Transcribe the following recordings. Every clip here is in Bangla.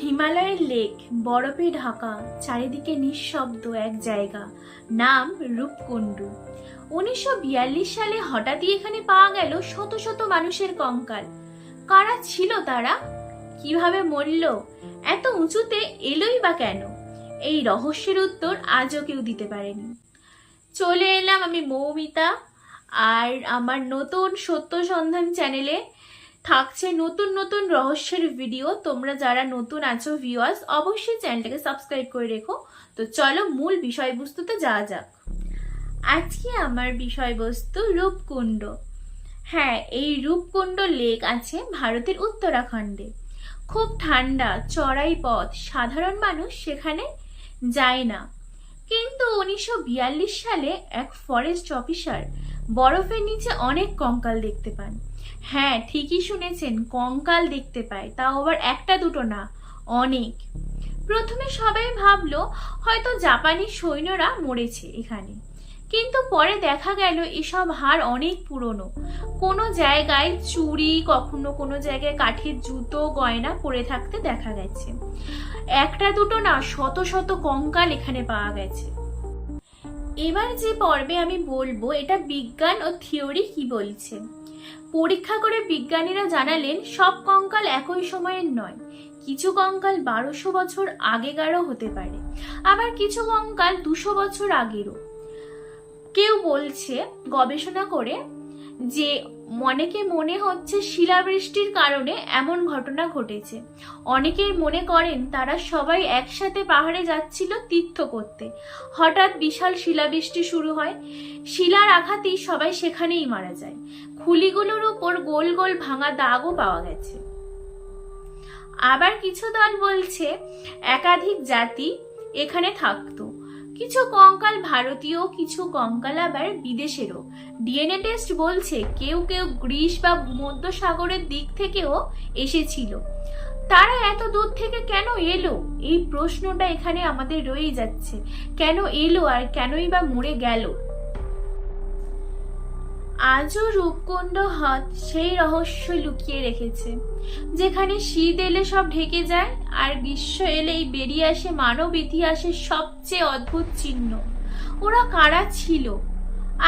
হিমালয়ের লেক, বরফে ঢাকা, চারিদিকে নিঃশব্দ এক জায়গা, নাম রূপকুণ্ডু। উনিশশো বিয়াল্লিশ সালে হঠাৎই এখানে পাওয়া গেল শত শত মানুষের কঙ্কাল। কারা ছিল তারা? কীভাবে মরল? এত উঁচুতে এলোই বা কেন? এই রহস্যের উত্তর আজও কেউ দিতে পারেনি। চলে এলাম আমি মৌমিতা, আর আমার নতুন সত্য সন্ধান চ্যানেলে থাকছে নতুন নতুন রহস্যের ভিডিও তোমরা যারা নতুন আছো ভিউয়ার্স অবশ্যই চ্যানেলটাকে সাবস্ক্রাইব করে রেখো। তো চলো মূল বিষয়বস্তুতে যাওয়া যাক। আজকে আমার বিষয়বস্তু রূপকুণ্ড। হ্যাঁ এই রূপকুণ্ড লেক আছে ভারতের উত্তরাখণ্ডে। খুব ঠান্ডা, চড়াই পথ, সাধারণ মানুষ সেখানে যায় না। কিন্তু উনিশশো বিয়াল্লিশ সালে এক ফরেস্ট অফিসার বরফের নিচে অনেক কঙ্কাল দেখতে পান। হ্যাঁ ঠিকই শুনেছেন, কঙ্কাল দেখতে পায়, তাও আবার একটা দুটো না, অনেক। প্রথমে সবাই ভাবলো, হয়তো জাপানি সৈন্যরা মরেছে এখানে। কিন্তু পরে দেখা গেল, এসব হাড় অনেক পুরনো। কোনো জায়গায় চুড়ি কখনো কোনো জায়গায় কাঠের জুতো, গয়না পরে থাকতে দেখা গেছে। একটা দুটো না, শত শত কঙ্কাল এখানে পাওয়া গেছে। এবার যে পর্বে আমি বলব, এটা বিজ্ঞান ও থিওরি কি বলছে? পরীক্ষা করে বিজ্ঞানীরা জানালেন, সব কঙ্কাল একই সময়ের নয়। কিছু কঙ্কাল বারোশো বছর আগেকারও হতে পারে। আবার কিছু কঙ্কাল দুশো বছর আগেরও। কেউ বলছে, গবেষণা করে যে অনেকে মনে হচ্ছে শিলাবৃষ্টির কারণে এমন ঘটনা ঘটেছে। অনেকেই মনে করেন তারা সবাই একসাথে পাহাড়ে যাচ্ছিল তীর্থ করতে। হঠাৎ বিশাল শিলাবৃষ্টি শুরু হয়। শিলার আঘাতেই সবাই সেখানেই মারা যায়। খুলিগুলোর উপর গোল গোল ভাঙা দাগও পাওয়া গেছে। আবার কিছু দল বলছে, একাধিক জাতি এখানে থাকতো। কিছু কঙ্কাল ভারতীয়, কিছু কঙ্কাল আবার বিদেশেরও। ডিএনএ টেস্ট বলছে কেউ কেউ গ্রিস বা ভূমধ্য সাগরের দিক থেকেও এসেছিল। তারা এত দূর থেকে কেন এলো? এই প্রশ্নটা এখানে আমাদের রয়েই যাচ্ছে। কেন এলো আর কেনই বা মরে গেল? আজও রূপকুণ্ড হ্রদ সেই রহস্য লুকিয়ে রেখেছে। যেখানে শীত এলে সব ঢেকে যায়, আর গ্রীষ্ম এলেই বেরিয়ে আসে মানব ইতিহাসের সবচেয়ে অদ্ভুত চিহ্ন। ওরা কারা ছিল?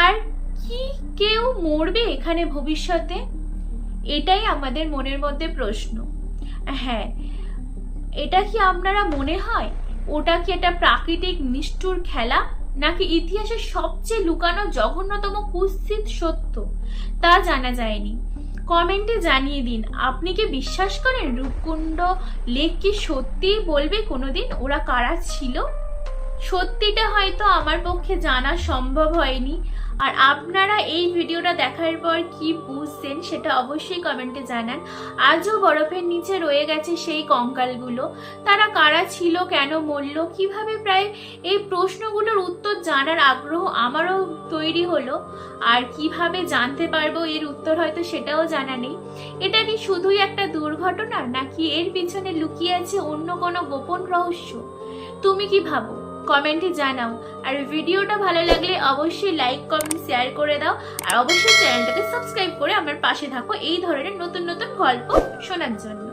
আর কি কেউ মরবে এখানে ভবিষ্যতে? এটাই আমাদের মনের মধ্যে প্রশ্ন। হ্যাঁ এটা কি আপনারা মনে হয়? ওটা কি একটা প্রাকৃতিক নিষ্ঠুর খেলা? নাকি ইতিহাসের সবচেয়ে লুকানো জঘন্যতম কুৎসিত সত্য? তা জানা যায়নি। কমেন্টে জানিয়ে দিন, আপনি কি বিশ্বাস করেন রূপকুণ্ড লেক কি সত্যি বলবে কোনোদিন? ওরা কারা ছিল? সত্যিটা হয়তো আমার পক্ষে জানা সম্ভব হয়নি। আর আপনারা এই ভিডিওটা দেখার পর কি বুঝছেন সেটা অবশ্যই কমেন্টে জানান। আজও বরফের নিচে রয়ে গেছে সেই কঙ্কালগুলো। তারা কারা ছিল, কেন মরল, কীভাবে প্রায় এই প্রশ্নগুলোর উত্তর জানার আগ্রহ আমারও তৈরি হলো। আর কীভাবে জানতে পারব এর উত্তর হয়তো সেটাও জানা নেই। এটা কি শুধুই একটা দুর্ঘটনা, নাকি এর পিছনে লুকিয়ে আছে অন্য কোনো গোপন রহস্য? তুমি কি ভাবো? কমেন্টে জানাও। আর ভিডিওটা ভালো লাগলে অবশ্যই লাইক কমেন্ট শেয়ার করে দাও। আর অবশ্যই চ্যানেলটাকে সাবস্ক্রাইব করে আমার পাশে থাকো। এই ধরনের নতুন নতুন গল্প শোনার জন্য।